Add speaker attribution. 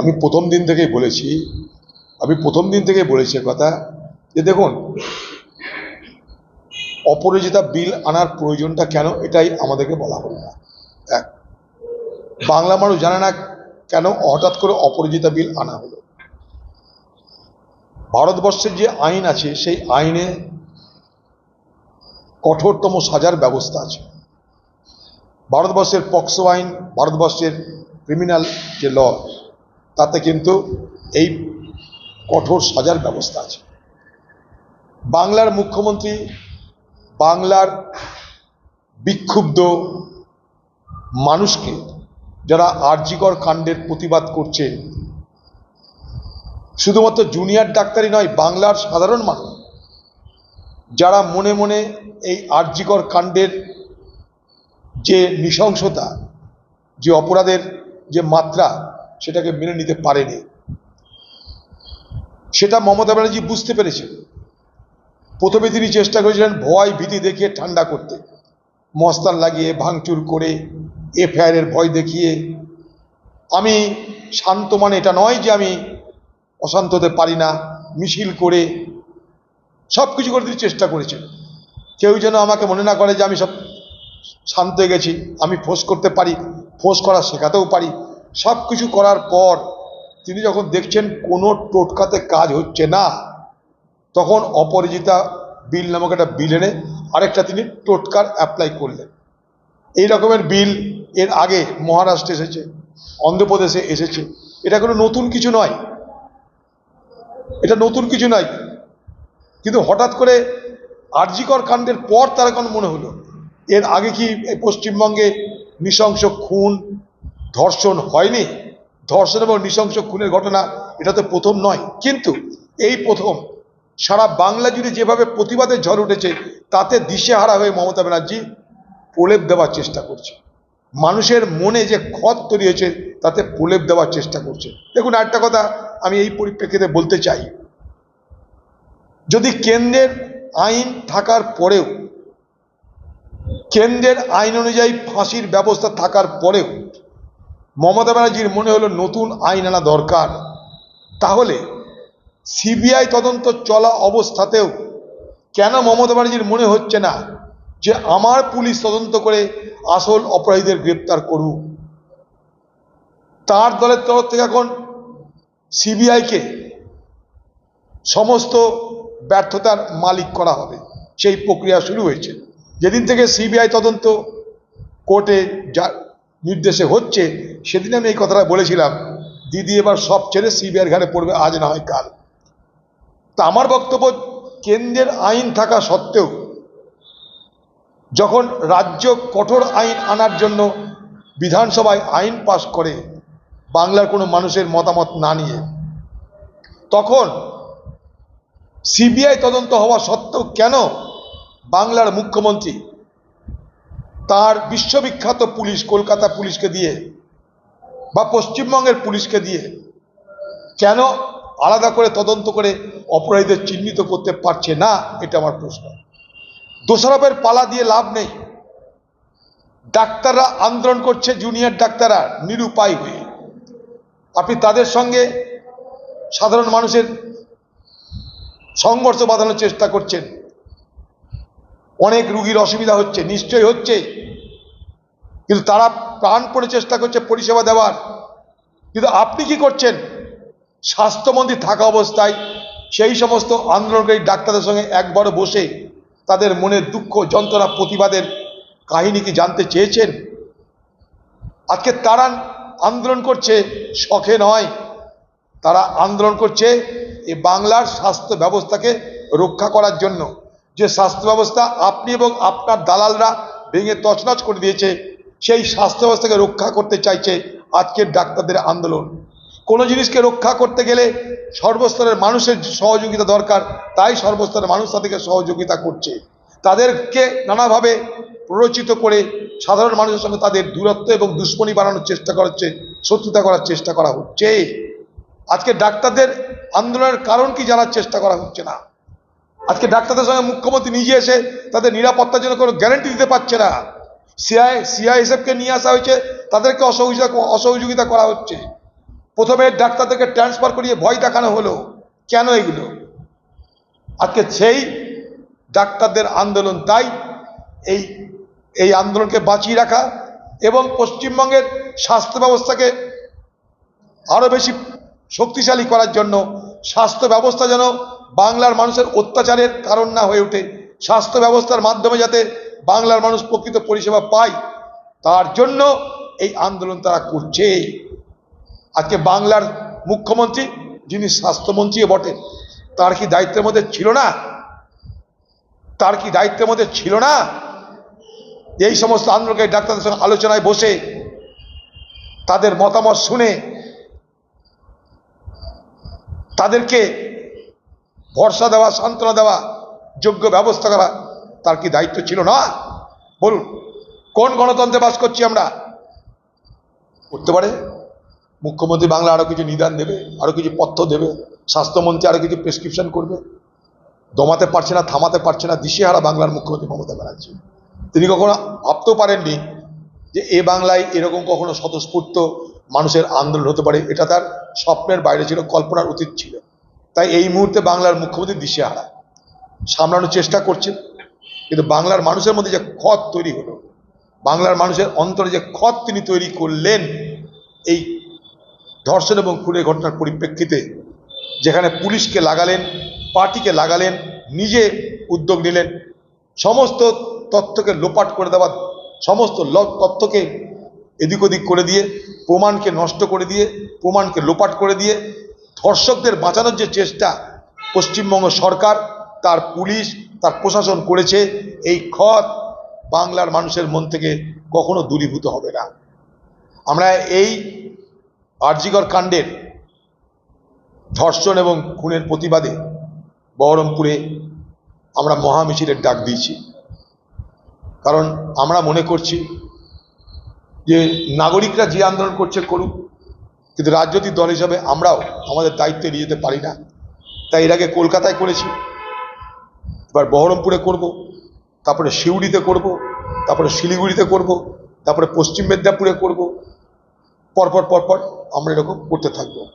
Speaker 1: আমি প্রথম দিন থেকেই বলেছি, আমি প্রথম দিন থেকেই বলেছি কথা, যে দেখুন অপরাজিতা বিল আনার প্রয়োজনটা কেন এটাই আমাদেরকে বলা হলো না। এক, বাংলা মানুষ জানে না কেন হঠাৎ করে অপরাজিতা বিল আনা হলো। ভারতবর্ষের যে আইন আছে, সেই আইনে কঠোরতম সাজার ব্যবস্থা আছে। ভারতবর্ষের পক্সো আইন, ভারতবর্ষের ক্রিমিনাল যে ল তাতে কিন্তু এই কঠোর সাজার ব্যবস্থা আছে। বাংলার মুখ্যমন্ত্রী, বাংলার বিক্ষুব্ধ মানুষকে যারা আরজিকর কাণ্ডের প্রতিবাদ করছে, শুধুমাত্র জুনিয়র ডাক্তারই নয়, বাংলার সাধারণ মানুষ, যারা মনে মনে এই আরজিকর কাণ্ডের যে নৃশংসতা, যে অপরাধের যে মাত্রা সেটাকে মেনে নিতে পারেনি। সেটা মমতা ব্যানার্জি বুঝতে পেরেছেন। প্রথমে তিনি চেষ্টা করেছিলেন ভয় ভীতি দেখিয়ে ঠান্ডা করতে। মস্তান লাগিয়ে, ভাঙচুর করে এফআইআরের ভয় দেখিয়ে। আমি শান্ত মানে এটা নয় যে আমি অশান্ত হতে পারি না, মিছিল করে সব কিছু করে তিনি চেষ্টা করেছেন। কেউ যেন আমাকে মনে না করে যে আমি সব শান্ত হয়ে গেছি, আমি ফোঁস করতে পারি, ফোঁস করা শেখাতেও পারি। সব কিছু করার পর তিনি যখন দেখছেন কোনো টোটকাতে কাজ হচ্ছে না, তখন অপরাজিতা বিল নামক একটা বিল এনে আরেকটা তিনি টোটকার অ্যাপ্লাই করলেন। এই রকমের বিল এর আগে মহারাষ্ট্রে এসেছে, অন্ধ্রপ্রদেশে এসেছে। এটা কোনো নতুন কিছু নয়। এটা নতুন কিছু নয়। কিন্তু হঠাৎ করে আরজিকর কাণ্ডের পর তার এখন মনে হলো। এর আগে কি পশ্চিমবঙ্গে নৃশংস খুন ধর্ষণ হয়নি। ধর্ষণ এবং নৃশংস খুনের ঘটনা, এটা তো প্রথম নয়। কিন্তু এই প্রথম সারা বাংলা জুড়ে যেভাবে প্রতিবাদের ঝড় উঠেছে, তাতে দিশেহারা হয়ে মমতা ব্যানার্জি প্রলেপ দেওয়ার চেষ্টা করছে। মানুষের মনে যে ক্ষত তৈরি হয়েছে, তাতে প্রলেপ দেওয়ার চেষ্টা করছে। দেখুন, আরেকটা কথা আমি এই পরিপ্রেক্ষিতে বলতে চাই। যদি কেন্দ্রের আইন থাকার পরেও, কেন্দ্রের আইন অনুযায়ী ফাঁসির ব্যবস্থা থাকার পরেও মমতা ব্যানার্জির মনে হলো নতুন আইন আনা দরকার। তাহলে সিবিআই তদন্ত চলা অবস্থাতেও কেন মমতা ব্যানার্জির মনে হচ্ছে না যে আমার পুলিশ তদন্ত করে আসল অপরাধীদের গ্রেপ্তার করুক? তার দলের তরফ থেকে এখন সিবিআইকে সমস্ত ব্যর্থতার মালিক করা হবে। সেই প্রক্রিয়া শুরু হয়েছে। যেদিন থেকে সিবিআই তদন্ত কোর্টে যা নির্দেশে হচ্ছে, সেদিন আমি এই কথাটা বলেছিলাম, দিদি এবার সব ছেড়ে সিবিআইয়ের ঘাড়ে পড়বে, আজ না হয় কাল। তা আমার বক্তব্য, কেন্দ্রের আইন থাকা সত্ত্বেও, যখন রাজ্য কঠোর আইন আনার জন্য বিধানসভায় আইন পাশ করে বাংলার কোনো মানুষের মতামত না নিয়ে, তখন সিবিআই তদন্ত হওয়া সত্ত্বেও কেন বাংলার মুখ্যমন্ত্রী তার বিশ্ববিখ্যাত পুলিশ কলকাতা পুলিশকে দিয়ে বা পশ্চিমবঙ্গের পুলিশকে দিয়ে কেন আলাদা করে তদন্ত করে অপরাধীদের চিহ্নিত করতে পারছে না, এটা আমার প্রশ্ন। দোষারোপের পালা দিয়ে লাভ নেই। ডাক্তাররা আন্দোলন করছে জুনিয়র ডাক্তাররা নিরুপায় হয়ে। আপনি তাদের সঙ্গে সাধারণ মানুষের সংঘর্ষ বাঁধানোর চেষ্টা করছেন। অনেক রুগীর অসুবিধা হচ্ছে, নিশ্চয়ই হচ্ছে। কিন্তু তারা প্রাণপণে চেষ্টা করছে পরিষেবা দেওয়ার। কিন্তু আপনি কি করছেন? স্বাস্থ্যমন্ত্রী থাকা অবস্থায় সেই সমস্ত আন্দোলনকারী ডাক্তারদের সঙ্গে একবার বসে তাদের মনের দুঃখ, যন্ত্রণা, প্রতিবাদের কাহিনী কি জানতে চেয়েছেন? আজকে তারা আন্দোলন করছে, শখে নয়। তারা আন্দোলন করছে এই বাংলার স্বাস্থ্য ব্যবস্থাকে রক্ষা করার জন্য। যে স্বাস্থ্য ব্যবস্থা আপনি এবং আপনার দালালরা ভেঙে তছনছ করে দিয়েছে, সেই স্বাস্থ্য ব্যবস্থাকে রক্ষা করতে চাইছে আজকের ডাক্তারদের আন্দোলন। কোনো জিনিসকে রক্ষা করতে গেলে সর্বস্তরের মানুষের সহযোগিতা দরকার, তাই সর্বস্তরের মানুষ তাদেরকে সহযোগিতা করছে। তাদেরকে নানাভাবে প্ররোচিত করে সাধারণ মানুষের সঙ্গে তাদের দূরত্ব এবং দুশ্মনী বাড়ানোর চেষ্টা করা হচ্ছে শত্রুতা করার চেষ্টা করা হচ্ছে। আজকে ডাক্তারদের আন্দোলনের কারণ কি জানার চেষ্টা করা হচ্ছে না। আজকে ডাক্তারদের সঙ্গে মুখ্যমন্ত্রী নিজে এসে তাদের নিরাপত্তার জন্য কোনো গ্যারান্টি দিতে পারছে না। সিআই সিআইএসএফকে নিয়ে আসা হয়েছে, তাদেরকে অসহযোগিতা অসহযোগিতা করা হচ্ছে। প্রথমে ডাক্তারদেরকে ট্রান্সফার করিয়ে ভয় দেখানো হলো। কেন এগুলো? আজকে সেই ডাক্তারদের আন্দোলন তাই এই এই আন্দোলনকে বাঁচিয়ে রাখা এবং পশ্চিমবঙ্গের স্বাস্থ্য ব্যবস্থাকে আরও বেশি শক্তিশালী করার জন্য স্বাস্থ্য ব্যবস্থা যেন বাংলার মানুষের অত্যাচারের কারণ না হয়ে ওঠে। স্বাস্থ্য ব্যবস্থার মাধ্যমে যাতে বাংলার মানুষ প্রকৃত পরিষেবা পায়, তার জন্য এই আন্দোলন তারা করছে। আজকে বাংলার মুখ্যমন্ত্রী, যিনি স্বাস্থ্যমন্ত্রীও বটে, তার কি দায়িত্বের মধ্যে ছিল না? তার কি দায়িত্বের মধ্যে ছিল না? এই সমস্ত আন্দোলনকারী ডাক্তারদের সঙ্গে আলোচনায় বসে, তাদের মতামত শুনে, তাদেরকে ভরসা দেওয়া, সান্ত্বনা দেওয়া, যোগ্য ব্যবস্থা করা, তার কি দায়িত্ব ছিল না? বলুন, কোন গণতন্ত্রে বাস করছি আমরা? করতে পারে। মুখ্যমন্ত্রী বাংলা আরও কিছু নিদান দেবে আরও কিছু পথ্য দেবে, স্বাস্থ্যমন্ত্রী আরও কিছু প্রেসক্রিপশন করবে। দমাতে পারছে না, থামাতে পারছে না, দিশেহারা বাংলার মুখ্যমন্ত্রী মমতা ব্যানার্জি। তিনি কখনো ভাবতেও পারেননি যে এ বাংলায় এরকম কখনো স্বতঃস্ফূর্ত মানুষের আন্দোলন হতে পারে। এটা তার স্বপ্নের বাইরে ছিল, কল্পনার অতীত ছিল। তাই এই মুহূর্তে বাংলার মুখ্যমন্ত্রী দিশেহারা, সামলানোর চেষ্টা করছেন, কিন্তু বাংলার মানুষের মধ্যে যে ক্ষত তৈরি হলো, বাংলার মানুষের অন্তরে যে ক্ষত তিনি তৈরি করলেন, এই ধর্ষণ এবং খুনের ঘটনার পরিপ্রেক্ষিতে যেখানে পুলিশকে লাগালেন, পার্টিকে লাগালেন, নিজে উদ্যোগ নিলেন, সমস্ত তথ্যকে লোপাট করে দেওয়া সমস্ত তথ্যকে এদিক ওদিক করে দিয়ে, প্রমাণকে নষ্ট করে দিয়ে, প্রমাণকে লোপাট করে দিয়ে ধর্ষকদের বাঁচানোর যে চেষ্টা পশ্চিমবঙ্গ সরকার, তার পুলিশ, তার প্রশাসন করেছে, এই ক্ষত বাংলার মানুষের মন থেকে কখনো দূরীভূত হবে না। আমরা এই আরজিকর কাণ্ডের ধর্ষণ এবং খুনের প্রতিবাদে বহরমপুরে আমরা মহামিছিলের ডাক দিয়েছি। কারণ আমরা মনে করছি যে নাগরিকরা যে আন্দোলন করছে করুক কিন্তু রাজনৈতিক দল হিসাবে আমরাও আমাদের দায়িত্বে নিয়ে যেতে পারি না। তাই এর আগে কলকাতায় করেছি। এবার বহরমপুরে করব, তারপরে শিউড়িতে করব, তারপরে শিলিগুড়িতে করব, তারপরে পশ্চিম মেদিনীপুরে করব। পরপর পরপর আমরা এরকম করতে থাকব।